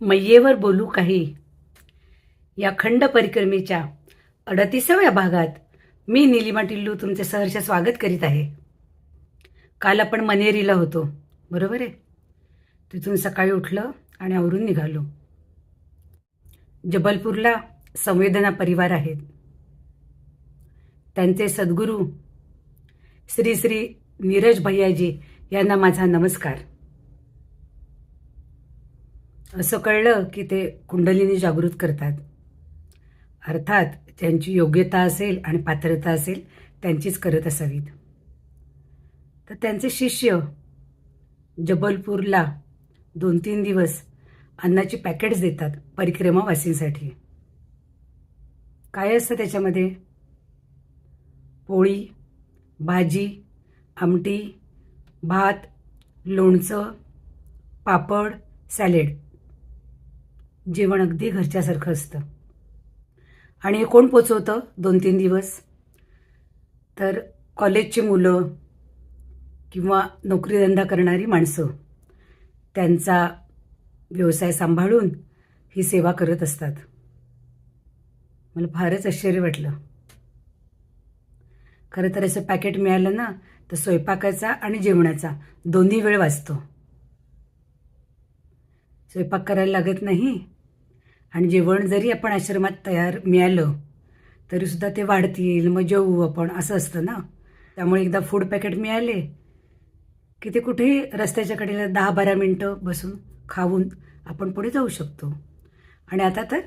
मैयेवर बोलू काही. या खंड परिक्रमेच्या अडतीसाव्या भागात मी निलिमा टिल्लू तुमचे सहर्ष स्वागत करीत आहे. काल आपण मनेरीला होतो बरोबर आहे? तिथून सकाळी उठलं आणि आवरून निघालो. जबलपूरला संवेदना परिवार आहेत. त्यांचे सद्गुरू श्री श्री नीरज भैयाजी यांना माझा नमस्कार. असं कळलं की ते कुंडलिनी जागृत करतात. अर्थात ज्यांची योग्यता असेल आणि पात्रता असेल त्यांचीच करत असावीत. तर त्यांचे शिष्य जबलपूरला दोन तीन दिवस अन्नाची पॅकेट्स देतात परिक्रमावासींसाठी. काय असतं त्याच्यामध्ये? पोळी भाजी आमटी भात लोणचं पापड सॅलेड. जेवण अगदी घरच्यासारखं असतं. आणि हे कोण पोचवतं? दोन तीन दिवस. तर कॉलेजची मुलं किंवा नोकरीधंदा करणारी माणसं त्यांचा व्यवसाय सांभाळून ही सेवा करत असतात. मला फारच आश्चर्य वाटलं. खरं तर असं पॅकेट मिळालं ना तर स्वयंपाकाचा आणि जेवणाचा दोन्ही वेळ वाचतो. स्वयंपाक करायला लागत नाही आणि जेवण जरी आपण आश्रमात तयार मिळालं तरीसुद्धा ते वाढतील मग जेवू आपण असं असतं ना? त्यामुळे एकदा फूड पॅकेट मिळाले की ते कुठेही रस्त्याच्या कडेला दहा बारा मिनटं बसून खाऊन आपण पुढे जाऊ शकतो. आणि आता तर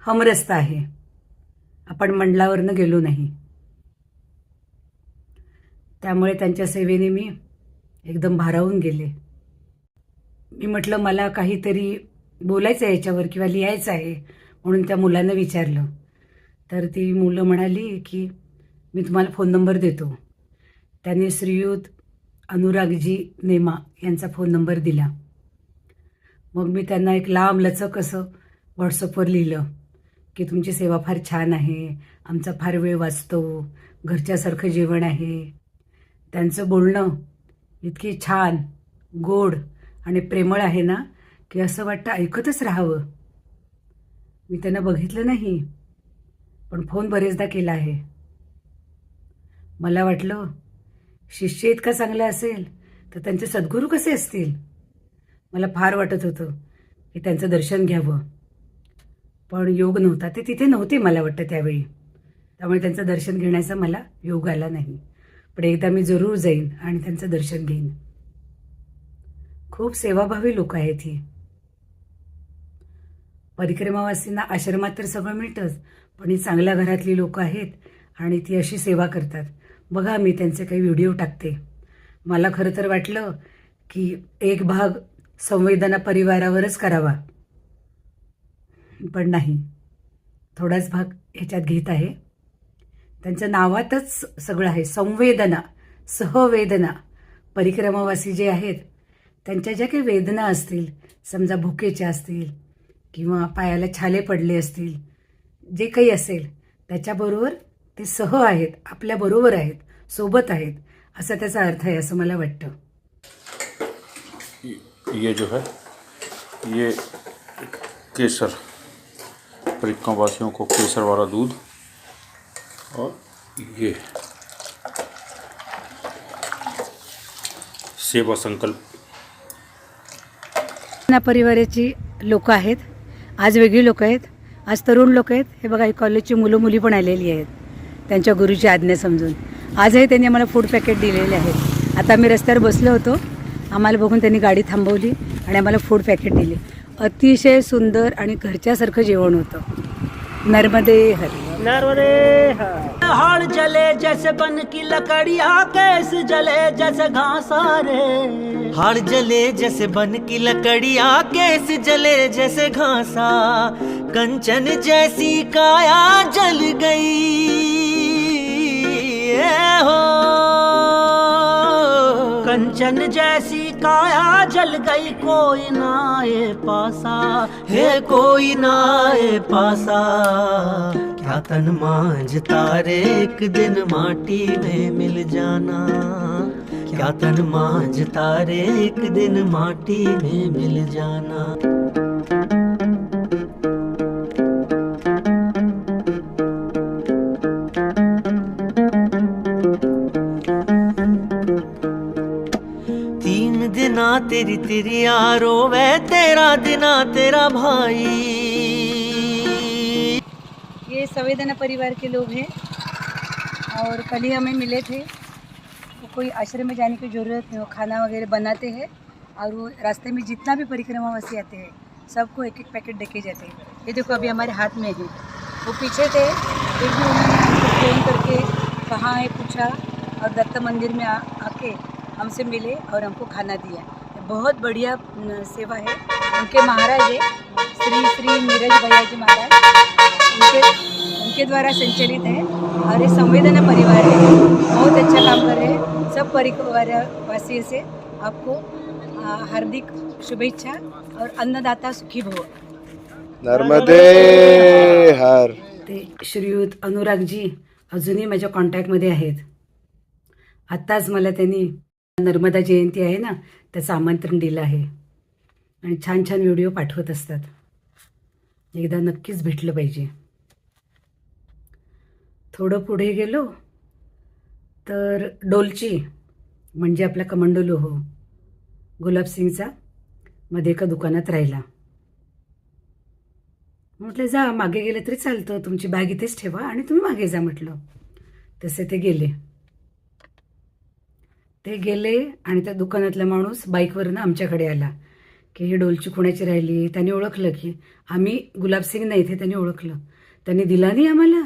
हमरस्ता आहे. आपण मंडलावरनं गेलो नाही. त्यामुळे त्यांच्या सेवेने मी एकदम भारावून गेले. मी म्हटलं मला काहीतरी बोलायचं आहे याच्यावर किंवा लिहायचं आहे म्हणून त्या मुलांना विचारलं. तर ती मुलं म्हणाली की मी तुम्हाला फोन नंबर देतो. त्यांनी श्रीयुत अनुरागजी नेमा यांचा फोन नंबर दिला. मग मी त्यांना एक लांब लचक असं व्हॉट्सअपवर लिहिलं की तुमची सेवा फार छान आहे. आमचा फार वेळ वाचतो. घरच्यासारखं जेवण आहे. त्यांचं बोलणं इतकी छान गोड आणि प्रेमळ आहे ना की असं वाटतं ऐकतच राहावं. मी त्यांना बघितलं नाही पण फोन बरेचदा केला आहे. मला वाटलं शिष्य इतका चांगला असेल तर त्यांचे सद्गुरू कसे असतील? मला फार वाटत होतं की त्यांचं दर्शन घ्यावं. पण योग नव्हता ते तिथे नव्हते मला वाटतं त्यावेळी. त्यामुळे त्यांचं दर्शन घेण्याचा मला योग आला नाही. पण एकदा मी जरूर जाईन आणि त्यांचं दर्शन घेईन. खूप सेवाभावी लोक आहेत ही. परिक्रमावासींना आश्रमात तर सगळं मिळतंच पण ही चांगल्या घरातली लोक आहेत आणि ती अशी सेवा करतात. बघा मी त्यांचे काही व्हिडिओ टाकते. मला खरं तर वाटलं की एक भाग संवेदना परिवारावरच करावा. पण नाही. थोडाच भाग ह्याच्यात घेत आहे. त्यांच्या नावातच सगळं आहे. संवेदना सहवेदना. परिक्रमावासी जे आहेत त्यांच्या ज्या काही वेदना असतील समजा भुकेच्या असतील किंवा पायाला छाले पडले असतील जे काही असेल त्याच्याबरोबर ते सह आहेत आपल्याबरोबर आहेत सोबत आहेत असा त्याचा अर्थ आहे असं मला वाटतं. ये जो है ये केसर परिक्रमा वासियों को केसर वाला दूध और ये सेवा संकल्प। ना परिवाराची लोक आहेत आज वेगळी लोक आहेत आज तरुण लोक आहेत. हे बघा ही कॉलेजची मुलं मुली पण आलेली आहेत त्यांच्या गुरुची आज्ञा समजून. आजही त्यांनी आम्हाला फूड पॅकेट दिलेले आहेत. आता आम्ही रस्त्यावर बसलो होतो. आम्हाला बघून त्यांनी गाडी थांबवली आणि आम्हाला फूड पॅकेट दिले. अतिशय सुंदर आणि घरच्यासारखं जेवण होतं. नर्मदे हरी. हाड़ जले जैसे बन की लकड़िया कैस जले जैसे घास रे। हर जले जैसे बन की लकड़िया केस जले जैसे घासा। कंचन जैसी काया जल गई। हो। कंचन जैसी काया जल गई कोई ना ये पासा। है कोई ना ए पासा। था तन मांझ तारे एक दिन माटी में मिल जाना। क्या तन मांझ तारे एक दिन माटी में मिल जाना। तीन दिना तेरी तेरी आरो वै तेरा दिना तेरा भाई। संवेदना परिवार के लोग हैं। और कल ही हमें मिले थे। तो कोई आश्रम में जाने की ज़रूरत नहीं वो खाना वगैरह बनाते हैं। और वो रास्ते में जितना भी परिक्रमावासी आते हैं, सबको एक एक पैकेट देके जाते हैं। ये देखो अभी हमारे हाथ में है। वो पीछे थे। फिर भी उन्होंने फ़ोन करके कहाँ है, पूछा। और दत्त मंदिर में आके हमसे मिले और हमको खाना दिया। बहुत बढ़िया सेवा है। उनके महाराज है। श्री श्री नीरज भैया जी महाराज। उनके उनके द्वारा संचालित है और ये संवेदना परिवार है बहुत अच्छा काम कर रहे हैं सब परिवार वासियों से आपको हार्दिक शुभेच्छा और अन्नदाता सुखी भव. नर्मदे हर. ते श्रीयुत अनुरागजी अजूनही माझ्या कॉन्टॅक्टमध्ये आहेत. आत्ताच मला त्यांनी नर्मदा जयंती आहे ना त्याचं आमंत्रण दिलं आहे. आणि छान छान व्हिडिओ पाठवत असतात. एकदा नक्कीच भेटलं पाहिजे. थोडं पुढे गेलो तर डोलची म्हणजे आपला कमंडो लोहो गुलाबसिंगचा मध्ये एका दुकानात राहिला. म्हटलं जा मागे गेलं तरी चालतं तुमची बॅग इथेच ठेवा आणि तुम्ही मागे जा म्हटलं. तसे ते गेले. ते गेले आणि त्या दुकानातला माणूस बाईकवरनं आमच्याकडे आला की ही डोलची कुणाची राहिली त्याने ओळखलं की आम्ही गुलाबसिंग नाही ते त्यांनी ओळखलं. त्यांनी दिला नाही आम्हाला.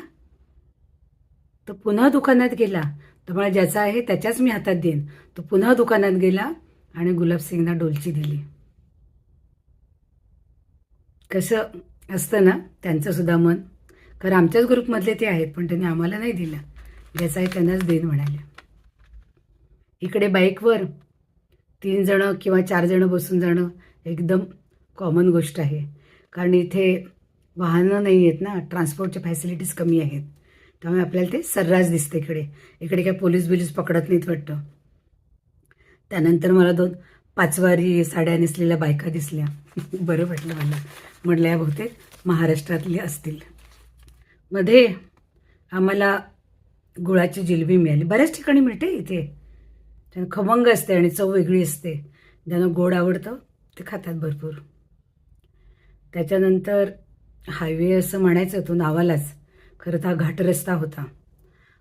तो पुन्हा दुकानात गेला. तर मला ज्याचा आहे त्याच्याच मी हातात देईन. तो पुन्हा दुकानात गेला आणि गुलाबसिंगना डोलची दिली. कसं असतं ना त्यांचं सुद्धा मन. कारण आमच्याच ग्रुपमधले ते आहेत पण त्यांनी आम्हाला नाही दिलं. ज्याचा आहे त्यांनाच देईन म्हणाले. इकडे बाईकवर तीन जणं किंवा चार जणं बसून जाणं एकदम कॉमन गोष्ट आहे. कारण इथे वाहनं नाही आहेत ना ट्रान्सपोर्टच्या फॅसिलिटीज कमी आहेत. त्यामुळे आपल्याला ते सर्रास दिसते इकडे इकडे काय पोलीस बिलीस पकडत नाहीत वाटतं. त्यानंतर मला दोन पाचवारी साड्या नेसलेल्या बायका दिसल्या. बरं वाटलं मला. म्हटलं या बहुतेक महाराष्ट्रातले असतील. मध्ये आम्हाला गुळाची जिलबी मिळाली. बऱ्याच ठिकाणी मिळते इथे. त्यानं खमंग असते आणि चव वेगळी असते. ज्यांना गोड आवडतं ते खातात भरपूर. त्याच्यानंतर हायवे असं म्हणायचं तो नावालाच. खरं तर हा घाट रस्ता होता.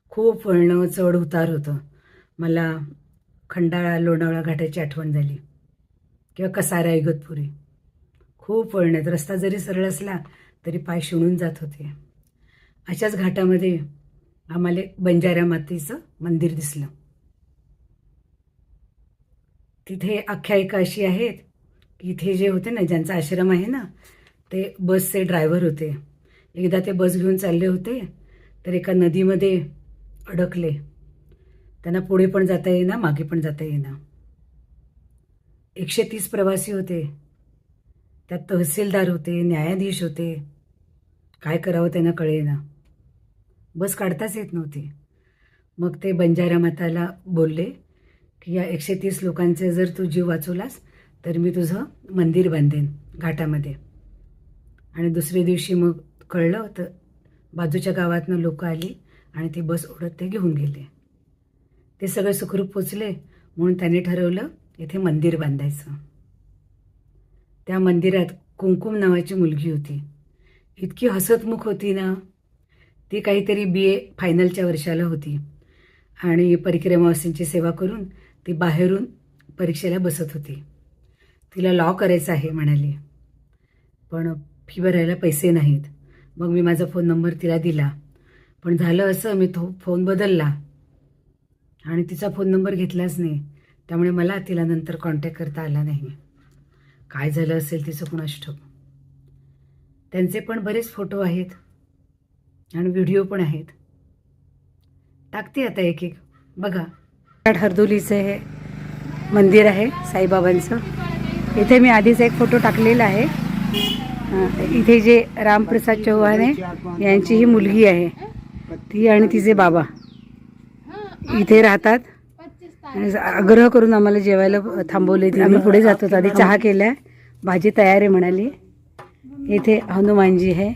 खूप वळणं चढ उतार होतं. मला खंडाळा लोणावळा घाटाची आठवण झाली. किंवा कसारा इगतपुरी. खूप वळण्यात रस्ता जरी सरळ असला तरी पाय शिणून जात होते. अशाच घाटामध्ये आम्हाला एक बंजारा मातेचं मंदिर दिसलं. तिथे आख्यायिका अशी आहेत की इथे जे होते ना ज्यांचा आश्रम आहे ना ते बसचे ड्रायव्हर होते. एकदा ते बस घेऊन चालले होते तर एका नदीमध्ये अडकले. त्यांना पुढे पण जाता येईना मागे पण जाता येईना. एकशे तीस प्रवासी होते. त्यात तहसीलदार होते न्यायाधीश होते. काय करावं त्यांना कळेना. बस काढताच येत नव्हती. मग ते बंजारा माताला बोलले की या एकशे तीस लोकांचे जर तू जीव वाचवलास तर मी तुझं मंदिर बांधेन घाटामध्ये. आणि दुसऱ्या दिवशी मग कळलं होतं. बाजूच्या गावातनं लोक आली आणि ती बस ओढत ते घेऊन गेले. ते सगळे सुखरूप पोचले म्हणून त्याने ठरवलं इथे मंदिर बांधायचं. त्या मंदिरात कुंकुम नावाची मुलगी होती. इतकी हसतमुख होती ना. ती काहीतरी बी ए फायनलच्या वर्षाला होती आणि परिक्रमावासींची सेवा करून ती बाहेरून परीक्षेला बसत होती. तिला लॉ करायचं आहे म्हणाली. पण फी भरायला पैसे नाहीत. मग मी माझा फोन नंबर तिला दिला. पण झालं असं मी तो फोन बदलला. आणि तिचा फोन नंबर घेतलाच नाही. त्यामुळे मला तिला नंतर कॉन्टॅक्ट करता आला नाही. काय झालं असेल तिचं कुणास ठाऊक? त्यांचे पण बरेच फोटो आहेत. आणि व्हिडिओ पण आहेत. टाकते आता एक एक. बघा. हरदोलीचं हे मंदिर आहे साईबाबांचं. इथे मी आधीच एक फोटो टाकलेला आहे. इथे जे रामप्रसाद चव्हाण आहे यांची ही मुलगी आहे. ती आणि तिचे बाबा इथे राहतात. आग्रह करून आम्हाला जेवायला थांबवले आम्ही पुढे जातो. आधी चहा केलाय. भाजी तयार आहे म्हणाली. इथे हनुमानजी आहे.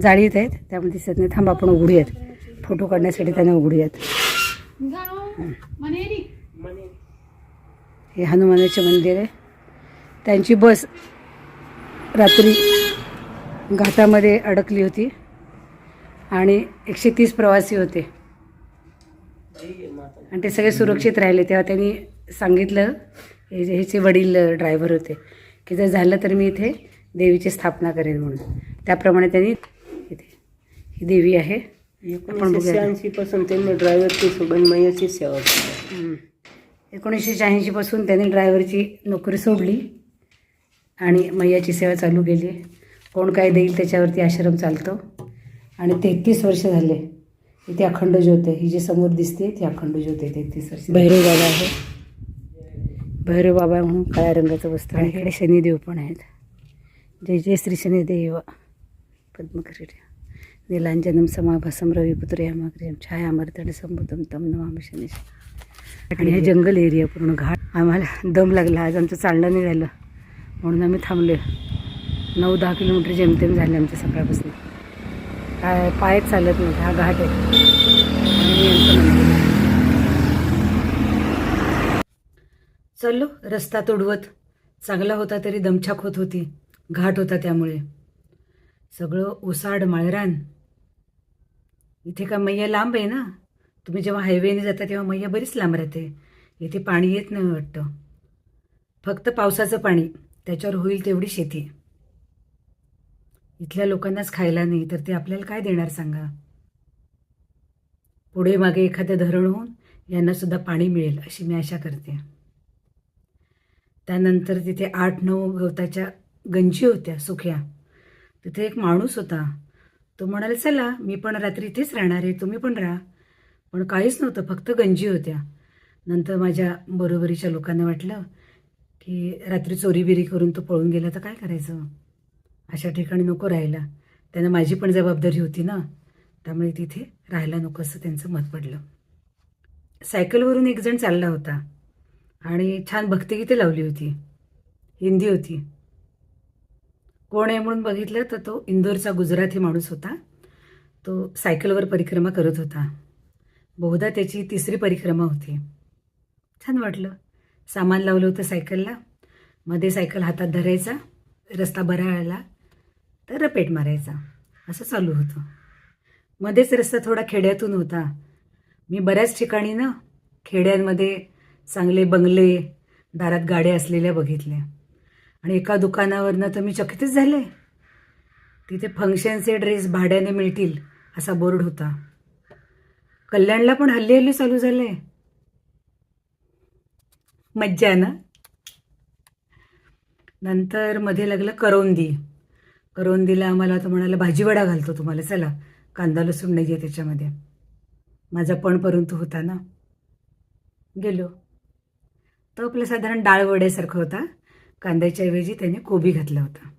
जाळीत आहेत. त्यामुळे दिसत नाही. थांबा आपण उघडूयात. फोटो काढण्यासाठी त्यांना उघडूयात. हे हनुमानाचे मंदिर आहे. त्यांची बस रात्री घाटामध्ये अडकली होती आणि एकशे तीस प्रवासी होते. आणि ते सगळे सुरक्षित राहिले. तेव्हा त्यांनी सांगितलं हे जे- ह्याचे वडील ड्रायव्हर होते की जर झालं तर मी इथे देवीची स्थापना करेन म्हणून. त्याप्रमाणे त्यांनी इथे ही देवी आहे. आपण बघूया. शहाऐंशी पासून त्यांनी ड्रायव्हरची मैयाची सेवा केली. एकोणीसशे शहाऐंशीपासून त्यांनी ड्रायव्हरची नोकरी सोडली आणि मैयाची सेवा चालू केली. कोण काय देईल त्याच्यावरती आश्रम चालतो. आणि तेहतीस वर्ष झाले इथे अखंड ज्योत आहे. ही जी समोर दिसते ती अखंड ज्योत आहे तेहतीस वर्ष. भैरव बाबा आहे. भैरव बाबा म्हणून काळ्या रंगाचं वस्त्र आहे. इकडे शनिदेव पण आहेत. जय जय श्री शनिदेव. पद्मकरीट नीलांजनम समाभासम रविपुत्र यामाग्रियम छायामर्तन संबुधम तम नमामि शनीश. आणि हे जंगल एरिया पूर्ण घाट. आम्हाला दम लागला. आज आमचं चालणं नाही झालं. म्हणून आम्ही थांबलो नऊ दहा किलोमीटर जेमतेम झाले आमच्या सकाळपासून. काय पायच चालत नाही हा घाट आहे. आहे. चाललो रस्ता तोडवत. चांगला होता तरी दमछाक होत होती. घाट होता त्यामुळे. सगळं ओसाड माळरान. इथे का मैया लांब आहे ना? तुम्ही जेव्हा हायवेने जाता तेव्हा मैया बरीच लांब राहते. येथे पाणी येत नाही वाटतं. फक्त पावसाचं पाणी त्याच्यावर होईल तेवढी शेती. इथल्या लोकांनाच खायला नाही तर ते आपल्याला काय देणार सांगा? पुढे मागे एखादं धरण होऊन यांना सुद्धा पाणी मिळेल अशी मी आशा करते. त्यानंतर तिथे आठ नऊ गवताच्या गंजी होत्या सुख्या. तिथे एक माणूस होता. तो म्हणाला चला मी पण रात्री इथेच राहणार आहे तुम्ही पण राहा. पण काहीच नव्हतं फक्त गंजी होत्या. नंतर माझ्या बरोबरीच्या लोकांना वाटलं की रात्री चोरीबिरी करून तो पळून गेला तर काय करायचं? अशा ठिकाणी नको राहायला. त्यांना माझी पण जबाबदारी होती ना. त्यामुळे तिथे राहायला नको असं त्यांचं मत पडलं. सायकलवरून एक जण चालला होता आणि छान भक्तिगीते लावली होती. हिंदी होती. कोण आहे म्हणून बघितलं तर तो इंदोरचा गुजराती माणूस होता. तो सायकलवर परिक्रमा करत होता. बहुधा त्याची तिसरी परिक्रमा होती. छान वाटलं. सामान लावलं होतं सायकलला. मध्ये सायकल हातात धरायचा रस्ता बरा आला तर रपेट मारायचा. असं चालू होतं. मध्येच रस्ता थोडा खेड्यातून होता. मी बऱ्याच ठिकाणी ना खेड्यांमध्ये चांगले बंगले दारात गाड्या असलेल्या बघितल्या. आणि एका दुकानावरनं तर मी चकितच झाले. तिथे फंक्शनचे ड्रेस भाड्याने मिळतील असा बोर्ड होता. कल्याणला पण हल्ली हल्ली चालू आहे मज्जा ना नंतर मध्ये लागलं करवंदी. करवंदीला आम्हाला तो म्हणाला भाजीवडा घालतो तुम्हाला चला. कांदा लसूण नाही आहे त्याच्यामध्ये. माझा पण परंतु होता ना. गेलो. तो आपलं साधारण डाळवड्यासारखा होता. कांद्याच्या ऐवजी त्याने कोबी घातला होता.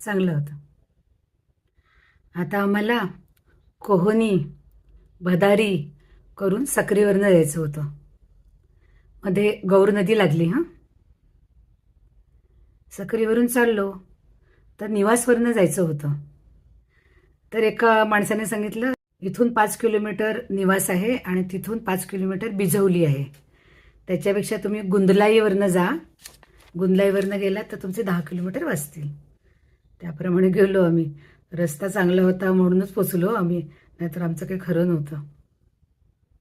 चांगलं होतं. आता आम्हाला कोहोनी भदारी करून सक्रीवरनं जायचं होतं. मध्ये गौर नदी लागली हां? सक्रीवरून चाललो तर निवासवरनं जायचं होतं. तर एका माणसाने सांगितलं इथून पाच किलोमीटर निवास आहे आणि तिथून पाच किलोमीटर बिझवली आहे. त्याच्यापेक्षा तुम्ही गुंदलाईवरनं जा. गुंदलाईवरनं गेलात तर तुमचे दहा किलोमीटर वाचतील. त्याप्रमाणे गेलो आम्ही. रस्ता चांगला होता म्हणूनच पोचलो आम्ही. नाहीतर आमचं काही खरं नव्हतं.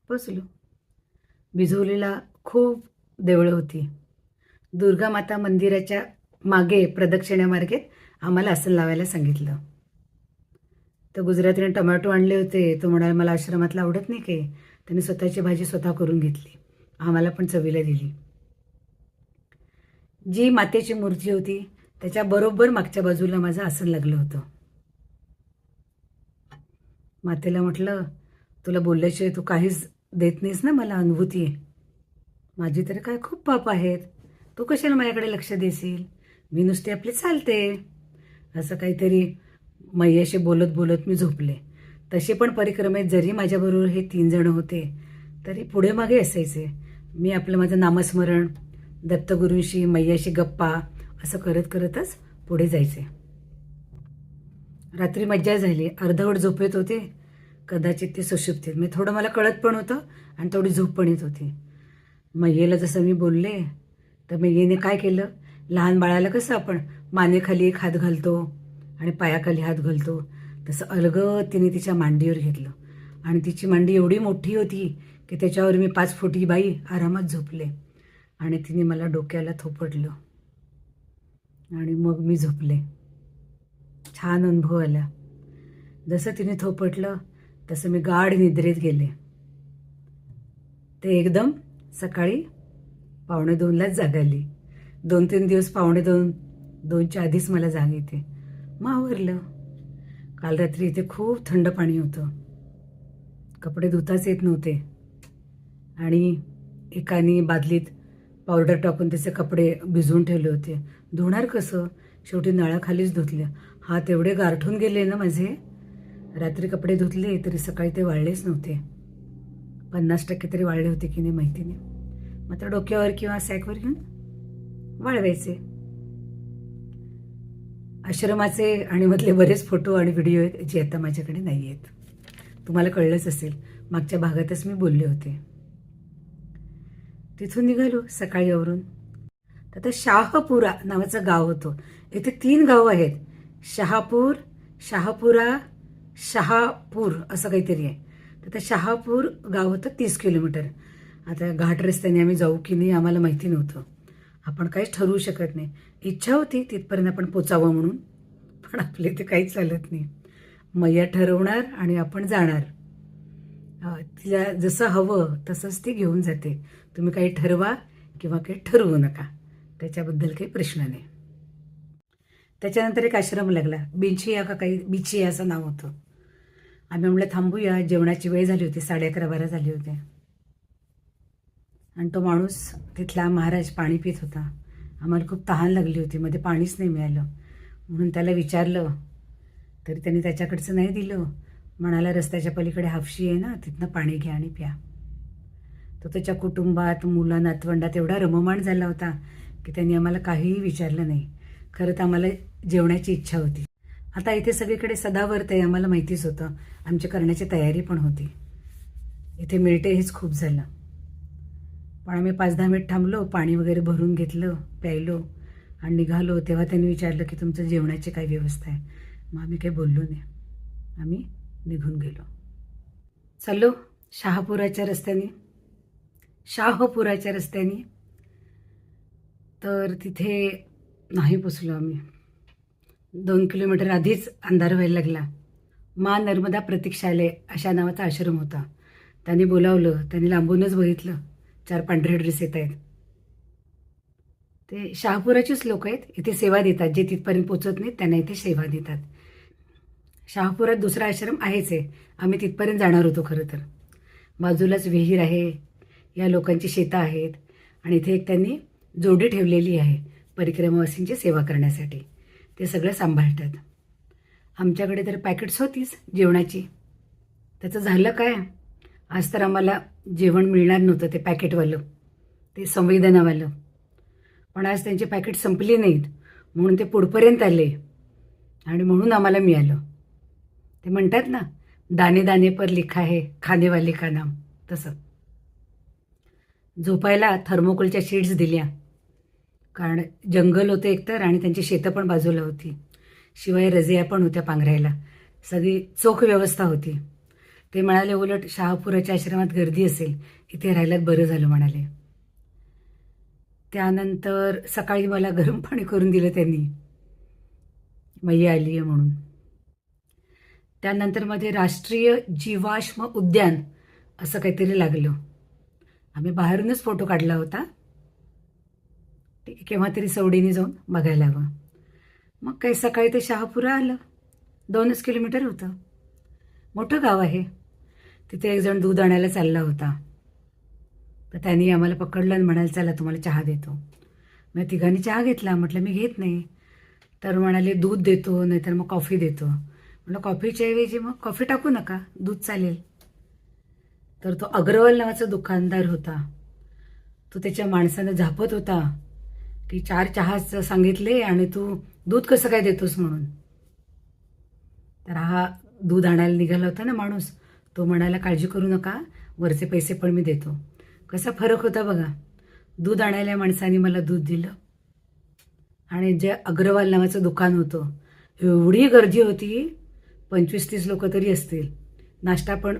बसलो. बिझोलीला खूप देवळं होती. दुर्गा माता मंदिराच्या मागे प्रदक्षिणामार्गे आम्हाला आसन लावायला सांगितलं. तर गुजरातीने टोमॅटो आणले होते. तो म्हणाला मला आश्रमातला आवडत नाही काही. त्याने स्वतःची भाजी स्वतः करून घेतली. आम्हाला पण चवीला दिली. जी मातेची मूर्ती होती त्याच्या बरोबर मागच्या बाजूला माझं आसन लागलं होतं. मातेला म्हटलं तुला बोलल्याशिवाय तू काहीच देत नाहीस ना मला अनुभूती आहे. माझी तर काय खूप पाप आहेत. तू कशाला माझ्याकडे लक्ष देशील? मी नुसते आपली चालते. असं काहीतरी मैयाशी बोलत बोलत मी झोपले. तसे पण परिक्रमेत जरी माझ्याबरोबर हे तीन जण होते तरी पुढे मागे असायचे. मी आपलं माझं नामस्मरण दत्तगुरूंशी मैयाशी गप्पा असं करत करतच पुढे जायचे. रात्री मज्जा झाली. अर्धवट झोपेत होते. कदाचित ते सुषुप्तीत मी थोडं मला कळत पण होतं आणि थोडी झोप पण येत होती. मैयेला जसं मी बोलले तर मैयेने काय केलं? लहान बाळाला कसं आपण मानेखाली एक हात घालतो आणि पायाखाली हात घालतो तसं अलगद तिने तिच्या मांडीवर घेतलं. आणि तिची मांडी एवढी मोठी होती की त्याच्यावर मी पाच फुटी बाई आरामात झोपले. आणि तिने मला डोक्याला थोपटलं. आणि मग मी झोपले. छान अनुभव आला. जसं तिने थोपटलं तसं मी गाढ निद्रेत गेले. ते एकदम सकाळी पावणे दोनलाच जाग आली दोन तीन दिवस पावणे दोन दोनच्या आधीच मला जाग येते. मग आवरलं. काल रात्री इथे खूप थंड पाणी होतं. कपडे धुताच येत नव्हते. आणि एकाने बादलीत पावडर टाकून त्याचे कपडे भिजवून ठेवले होते. धुणार कसं? शेवटी नळाखालीच धुतल्या. हात एवढे गारठून गेले ना माझे. रात्री कपडे धुतले तरी सकाळी ते वाळलेच नव्हते. पन्नास टक्के तरी वाळले होते की नाही माहिती नाही मग डोक्यावर किंवा सॅकवर घेऊन वाळवायचे. आश्रमाचे आणि मधले बरेच फोटो आणि व्हिडिओ आहेत जे आता माझ्याकडे नाही आहेत तुम्हाला कळलंच असेल मागच्या भागातच मी बोलले होते. तिथून निघालो सकाळी आवरून. तर आता शाहपुरा नावाचं गाव होतं. इथे तीन गावं आहेत. शहापूर शहापुरा शहापूर असं काहीतरी आहे. तर ते शहापूर गाव होतं तीस किलोमीटर. आता घाट रस्त्याने आम्ही जाऊ की नाही आम्हाला माहिती नव्हतं. आपण काहीच ठरवू शकत नाही. इच्छा होती तिथपर्यंत आपण पोचावं म्हणून पण आपले ते काहीच चालत नाही. मैया ठरवणार आणि आपण जाणार. तिला जसं हवं तसंच ती घेऊन जाते. तुम्ही काही ठरवा किंवा काही ठरवू नका. त्याच्याबद्दल काही प्रश्न नाही. त्याच्यानंतर एक आश्रम लागला. बिंचिया का काही बिचिया असं नाव होतं. आम्ही म्हणलं थांबूया जेवणाची वेळ झाली होती साडे अकरा बारा झाली होते. आणि तो माणूस तिथला महाराज पाणी पित होता. आम्हाला खूप तहान लागली होती मध्ये पाणीच नाही मिळालं. म्हणून त्याला विचारलं तरी त्यांनी त्याच्याकडचं नाही दिलं. म्हणाला रस्त्याच्या पलीकडे हापशी आहे ना तिथनं पाणी घ्या आणि प्या. तो त्याच्या कुटुंबात मुला नातवंडात एवढा रममाण झाला होता की त्यांनी आम्हाला काहीही विचारलं नाही. खरं तर आम्हाला जेवणाची इच्छा होती. आता इथे सगळीकडे सदावर्त आहे आम्हाला माहितीच होतं. आमची करण्याची तयारी पण होती. इथे मिळते हेच खूप झालं. पण आम्ही पाच दहा मिनिट थांबलो पाणी वगैरे भरून घेतलं प्यायलो आणि निघालो. तेव्हा त्यांनी विचारलं की तुमचं जेवणाची काय व्यवस्था आहे? मग आम्ही काही बोललो नाही. आम्ही निघून गेलो. चाललो शहापुराच्या रस्त्याने. शाहपुराच्या रस्त्याने. तर तिथे नाही पोचलो आम्ही. दोन किलोमीटर आधीच अंधार व्हायला लागला. मा नर्मदा प्रतीक्षालय अशा नावाचा आश्रम होता. त्यांनी बोलावलं त्यांनी लांबूनच बघितलं. चार पांढरे ड्रेस येत आहेत. ते शहापुराचेच लोक आहेत. इथे सेवा देतात. जे तिथपर्यंत पोचत नाहीत त्यांना इथे सेवा देतात. शहापुरात दुसरा आश्रम आहेच आहे. आम्ही तिथपर्यंत जाणार होतो खरं तर. बाजूलाच विहीर आहे. या लोकांची शेतं आहेत. आणि इथे एक त्यांनी जोडी ठेवलेली आहे. परिक्रमावासींची सेवा करण्यासाठी. ते सगळं सांभाळतात. आमच्याकडे तर पॅकेट्स होतीच जेवणाची. त्याचं झालं काय? आज तर आम्हाला जेवण मिळणार नव्हतं ते पॅकेटवालं ते संवेदनावालं. पण आज त्यांचे पॅकेट संपली नाहीत. म्हणून ते पुढपर्यंत आले. आणि म्हणून आम्हाला मिळालं. ते म्हणतात ना दाने दाने पर लिखा है खानेवाले का नाम? तसं. झोपायला थर्मोकोलच्या शीट्स दिल्या. कारण जंगल होतं एकतर आणि त्यांची शेतं पण बाजूला होती. शिवाय रजिया पण होत्या पांघरायला. सगळी चोख व्यवस्था होती. ते म्हणाले उलट शहापुराच्या आश्रमात गर्दी असेल. इथे राहिल्यात बरं झालं म्हणाले. त्यानंतर सकाळी मला गरम पाणी करून दिलं त्यांनी. मैया आली आहे म्हणून. त्यानंतरमध्ये राष्ट्रीय जीवाश्म उद्यान असं काहीतरी लागलं. आम्ही बाहेरूनच फोटो काढला होता. केव्हा तरी सवडीने जाऊन बघायला हवं. मग काही सकाळी ते शहापुरा आलं. दोनच किलोमीटर होतं. मोठं गाव आहे. तिथे एक जण दूध आणायला चालला होता. तर त्यांनी आम्हाला पकडलं आणि म्हणायला चला तुम्हाला चहा देतो. मग तिघांनी चहा घेतला. म्हटलं मी घेत नाही. तर म्हणाले दूध देतो नाहीतर मग कॉफी देतो. म्हटलं कॉफीच्या ऐवजी मग कॉफी टाकू नका. दूध चालेल. तर तो अग्रवाल नावाचा दुकानदार होता. तो त्याच्या माणसानं झापत होता. की चार चहाच सांगितले आणि तू दूध कसं काय देतोस म्हणून? तर हा दूध आणायला निघाला होता ना माणूस. तो म्हणायला काळजी करू नका वरचे पैसे पण मी देतो. कसा फरक होता बघा. दूध आणायला माणसाने मला दूध दिलं. आणि जे अग्रवाल नावाचं दुकान होतं एवढी गर्दी होती पंचवीस तीस लोक तरी असतील. नाश्ता पण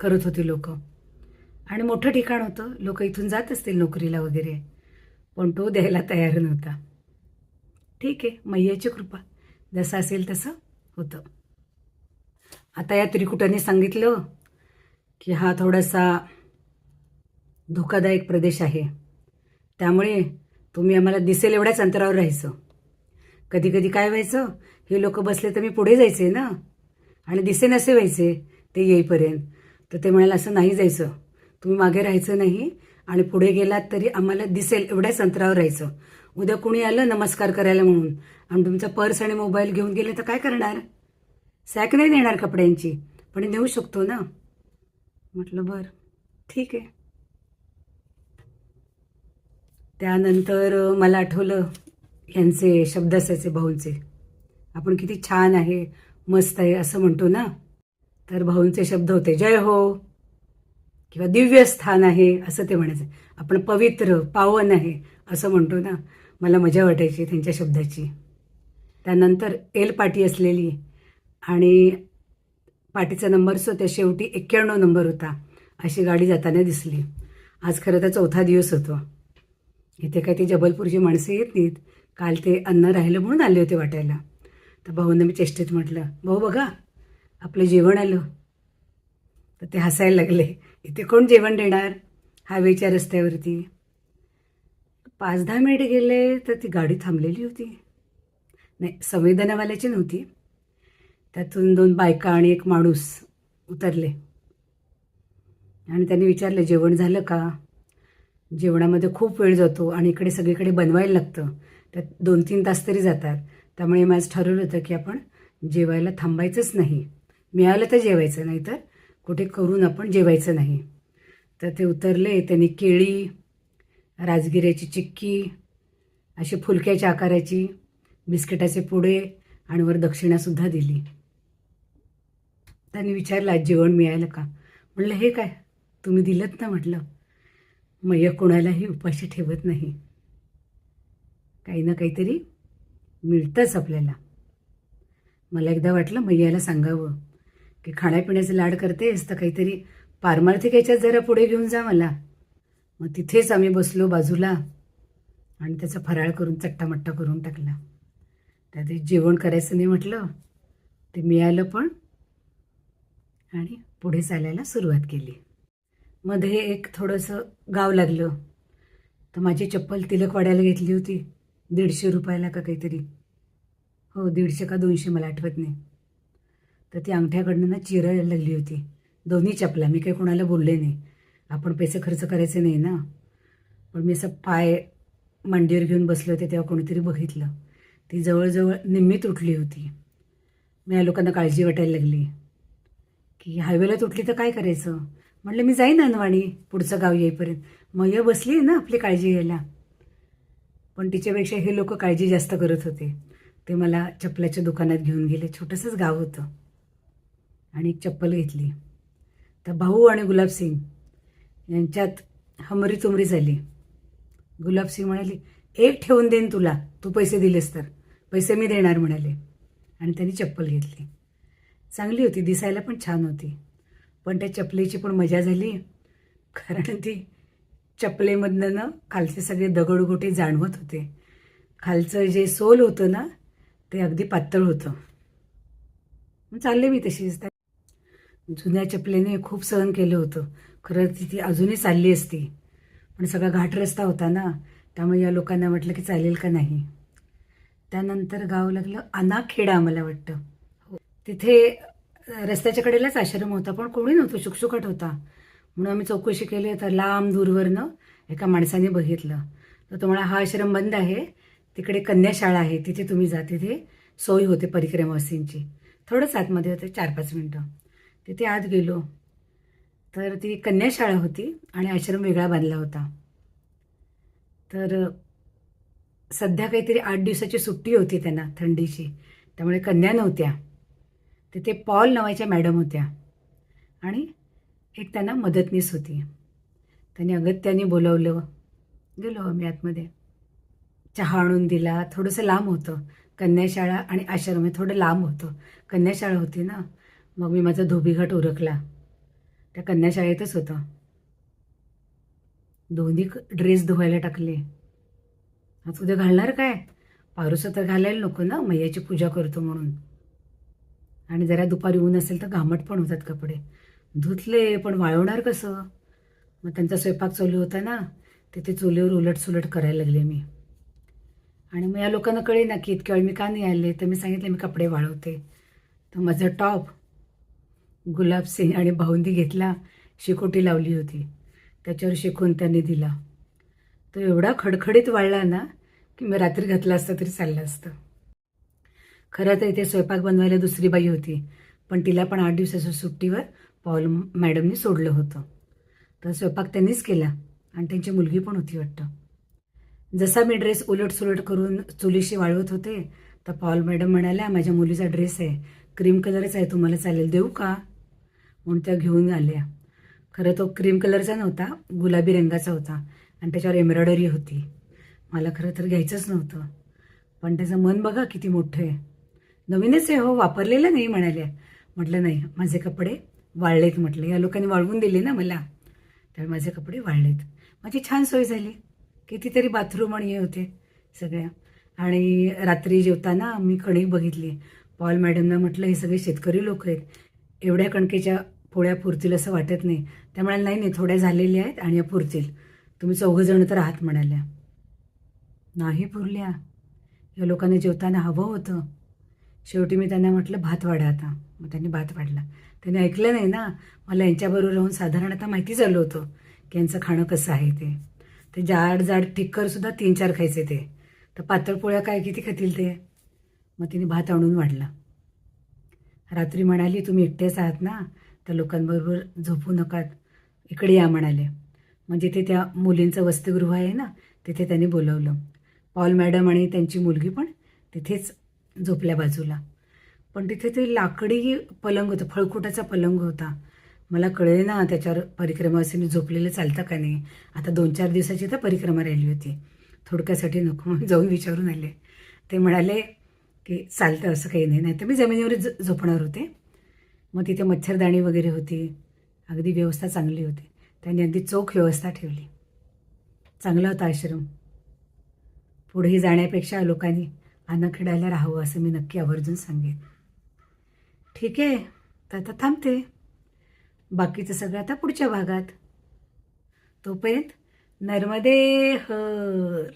करत होती लोक. आणि मोठं ठिकाण होतं. लोक इथून जात असतील नोकरीला वगैरे. पण तो द्यायला तयार नव्हता. ठीक आहे मैयाची कृपा. जसं असेल तसं होतं. आता या त्रिकुटाने सांगितलं की हा थोडासा धोकादायक प्रदेश आहे. त्यामुळे तुम्ही आम्हाला दिसेल एवढ्याच अंतरावर राहायचं. कधी कधी काय व्हायचं हे लोक बसले तर मी पुढे जायचे ना? आणि दिसे नसे व्हायचे ते येईपर्यंत. तर ते म्हणाले असं नाही जायचं. तुम्ही मागे राहायचं नाही. आणि पुढे गेलात तरी आम्हाला दिसेल एवढ्याच अंतरावर राहायचं. उद्या कुणी आलं नमस्कार करायला म्हणून. आणि तुमचा पर्स आणि मोबाईल घेऊन गेले तर काय करणार? सॅक नाही देणार कपड्यांची. पण नेऊ शकतो ना? म्हटलं बरं. ठीक आहे. त्यानंतर मला आठवलं यांचे शब्द असायचे भाऊंचे. आपण किती छान आहे मस्त आहे असं म्हणतो ना? तर भाऊंचे शब्द होते जय हो. किंवा दिव्य स्थान आहे असं ते म्हणायचं. आपण पवित्र पावन आहे असं म्हणतो ना. मला मजा वाटायची त्यांच्या शब्दाची. त्यानंतर एल पाटी असलेली आणि पाटीचा नंबर सो त्या शेवटी एक्क्याण्णव नंबर होता. अशी गाडी जाताना दिसली. आज खरं तर चौथा दिवस होतो. इथे काय ती जबलपूरची माणसं येत नाहीत. काल ते अन्न राहिलं म्हणून आले होते वाटायला. तर भाऊंना मी चेष्टेत म्हटलं भाऊ बघा आपलं जेवण आलं. तर ते हसायला लागले. इथे कोण जेवण देणार? हायवेच्या रस्त्यावरती. पाच दहा मिनिट गेले तर ती गाडी थांबलेली होती. नाही संवेदनावाल्याची नव्हती. त्यातून दोन बायका आणि एक माणूस उतरले. आणि त्यांनी विचारलं जेवण झालं का? जेवणामध्ये खूप वेळ जातो आणि इकडे सगळीकडे बनवायला लागतं. त्यात दोन तीन तास तरी जातात. त्यामुळे माझं ठरवलं होतं की आपण जेवायला थांबायचंच नाही. मिळालं तर जेवायचं नाही तर कुठे करून आपण जेवायचं नाही. तर ते उतरले त्यांनी केळी राजगिऱ्याची चिक्की अशी फुलक्याच्या आकाराची बिस्किटाचे पुडे आणि वर दक्षिणासुद्धा दिली. त्यांनी विचारलं आज जेवण मिळालं का? म्हणलं हे काय? तुम्ही दिलत ना? म्हटलं मैया कोणालाही उपाशी ठेवत नाही. काही ना काहीतरी मिळतंच आपल्याला. मला एकदा वाटलं मैयाला सांगावं. की खाण्यापिण्याचे लाड करतेस तर काहीतरी पारमार्थिक याच्यात जरा पुढे घेऊन जा मला. मग तिथेच आम्ही बसलो बाजूला आणि त्याचा फराळ करून चट्टामट्टा करून टाकला. त्यात जेवण करायचं नाही म्हटलं ते मिळालं पण आणि पुढे चालायला सुरुवात केली. मध्ये एक थोडंसं गाव लागलं. तर माझी चप्पल तिलकवाड्याला घेतली होती. दीडशे रुपयाला का काहीतरी. हो दीडशे का दोनशे मला आठवत नाही. तर ती अंगठ्याकडनं ना चिरायला लागली होती. दोन्ही चपला मी काही कोणाला बोलले नाही. आपण पैसे खर्च करायचे नाही ना. पण मी असं पाय मांडीवर घेऊन बसले होते तेव्हा कोणीतरी बघितलं. ती जवळजवळ निम्मी तुटली होती. मी या लोकांना काळजी वाटायला लागली. की हायवेला तुटली तर काय करायचं? म्हटलं मी जाईन अनवाणी पुढचं गाव येईपर्यंत. मग बसली आहे ना आपली काळजी घ्यायला. पण तिच्यापेक्षा हे लोक काळजी जास्त करत होते. ते मला चपलाच्या दुकानात घेऊन गेले. छोटंसंच गाव होतं. आणि एक चप्पल घेतली. तर भाऊ आणि गुलाबसिंग यांच्यात हमरी तुमरी झाली. गुलाबसिंग म्हणाली एक ठेवून देईन तुला. तू पैसे दिलेस तर. पैसे मी देणार म्हणाले. आणि त्यांनी चप्पल घेतली. चांगली होती दिसायला पण छान होती. पण त्या चपलेची पण मजा झाली. कारण ती चपलेमधनं ना खालचे सगळे दगडगोटे जाणवत होते. खालचं जे सोल होतं ना ते अगदी पातळ होतं. मग चालले मी तशीच. जुन्या चपलेने खूप सहन केलं होतं. खरं ती ती अजूनही चालली असती. पण सगळा घाट रस्ता होता ना त्यामुळे या लोकांना वाटलं की चालेल का नाही. त्यानंतर गाव लागलं अनाखेडा मला वाटतं. हो. तिथे रस्त्याच्या कडेलाच आश्रम होता पण कोणी नव्हतं शुकशुकट होता. म्हणून आम्ही चौकशी केली तर लांब दूरवरनं एका माणसाने बघितलं. तर तुम्हाला हा आश्रम बंद आहे. तिकडे कन्याशाळा आहे. तिथे तुम्ही जा तिथे सोय होते परिक्रमावासींची थोडंच आतमध्ये होते चार पाच मिनटं. तिथे आत गेलो. तर ती कन्याशाळा होती आणि आश्रम वेगळा बांधला होता. तर सध्या काहीतरी आठ दिवसाची सुट्टी होती त्यांना थंडीची. त्यामुळे कन्या नव्हत्या. तिथे पॉल नावाच्या मॅडम होत्या. आणि एक त्यांना मदतनीस होती. त्यांनी अगत्याने बोलवलं. गेलो आम्ही आतमध्ये. चहा आणून दिला. थोडंसं लांब होतं. कन्याशाळा आणि आश्रम हे थोडं लांब होतं. कन्याशाळा होती ना. मग मी माझा धोबीघाट उरकला. त्या कन्याशाळेतच होतं. दोन्ही ड्रेस धुवायला टाकले. आज उद्या घालणार काय? पारुसं तर घालायला नको ना मैयाची पूजा करतो म्हणून. आणि जरा दुपारी ऊन असेल तर घामट पण होतात कपडे. धुतले पण वाळवणार कसं? मग त्यांचा स्वयंपाक चालू होता ना तिथे चुलीवर उलटसुलट करायला लागले मी. आणि मग या लोकांना कळे ना की इतक्या वेळ मी का नाही आले? तर मी सांगितले मी कपडे वाळवते. तर माझं टॉप गुलाब सिंग आणि भाऊंदी घेतला शेकोटी लावली होती. त्याच्यावर शेकून त्यांनी दिला. तो एवढा खडखडीत वाळला ना की मी रात्री घातला असता तरी चाललं असतं. खरं तर इथे स्वयंपाक बनवायला दुसरी बाई होती पण तिला पण आठ दिवसाच्या सुट्टीवर पॉल मॅडमनी सोडलं होतं. तर स्वयंपाक त्यांनीच केला आणि त्यांची मुलगी पण होती वाटतं. जसा मी ड्रेस उलटसुलट करून चुलीशी वाळवत होते तर पॉल मॅडम म्हणाल्या माझ्या मुलीचा ड्रेस आहे क्रीम कलरच आहे तुम्हाला चालेल देऊ का? म्हणून त्या घेऊन आल्या. खरं तो क्रीम कलरचा नव्हता गुलाबी रंगाचा होता आणि त्याच्यावर एम्ब्रॉयडरी होती. मला खरं तर घ्यायचंच नव्हतं. पण त्याचं मन बघा किती मोठं आहे. नवीनच आहे हो वापरलेलं नाही म्हणाल्या. म्हटलं नाही माझे कपडे वाळलेत म्हटलं. या लोकांनी वाळवून दिले ना मला. त्यामुळे माझे कपडे वाळलेत. माझी छान सोय झाली. कितीतरी बाथरूम आणि हे होते सगळ्या. आणि रात्री जेवताना मी कणिक बघितली. पॉल मॅडमना म्हटलं हे सगळे शेतकरी लोक आहेत. एवढ्या कणकेच्या पोळ्या पुरतील असं वाटत नाही. त्यामुळे नाही नाही थोड्या झालेल्या आहेत आणि या पुरतील. तुम्ही चौघंजण तर आहात म्हणाल्या. नाही पुरल्या. या लोकांना जेवताना हवं होतं. शेवटी मी त्यांना म्हटलं भात वाढा आता. मग त्यांनी भात वाढला. त्यांनी ऐकलं नाही ना. मला यांच्याबरोबर राहून साधारण आता माहिती झालं होतं की यांचं खाणं कसं आहे ते. ते जाड जाड टिक्करसुद्धा तीन चार खायचे ते. तर पातळ पोळ्या काय किती खातील ते? मग तिने भात आणून वाढला. रात्री म्हणाली तुम्ही एकटेच आहात ना. त्या लोकांबरोबर झोपू नकात. इकडे या म्हणाले म्हणजे मग जिथे त्या मुलींचं वसतिगृह आहे ना तिथे त्यांनी बोलवलं. पॉल मॅडम आणि त्यांची मुलगी पण तिथेच झोपल्या बाजूला. पण तिथे ते लाकडी पलंग होतं फळकुटाचा पलंग होता. मला कळले ना त्याच्यावर परिक्रमा असंनी झोपलेलं चालतं का नाही. आता दोन चार दिवसाची तर परिक्रमा राहिली होती. थोडक्यासाठी नको म्हणून जाऊन विचारून आले. ते म्हणाले की चालतं असं काही नाही. नाही तर मी जमिनीवर झोपणार होते. मग तिथे मच्छरदाणी वगैरे होती. अगदी व्यवस्था चांगली होती. त्यांनी अगदी चोख व्यवस्था ठेवली. चांगला होता आश्रम. पुढेही जाण्यापेक्षा लोकांनी अनखेडायला राहावं असं मी नक्की आवर्जून सांगेन. ठीक आहे. तर आता थांबते. बाकीचं सगळं आता पुढच्या भागात. तोपर्यंत नर्मदे हर.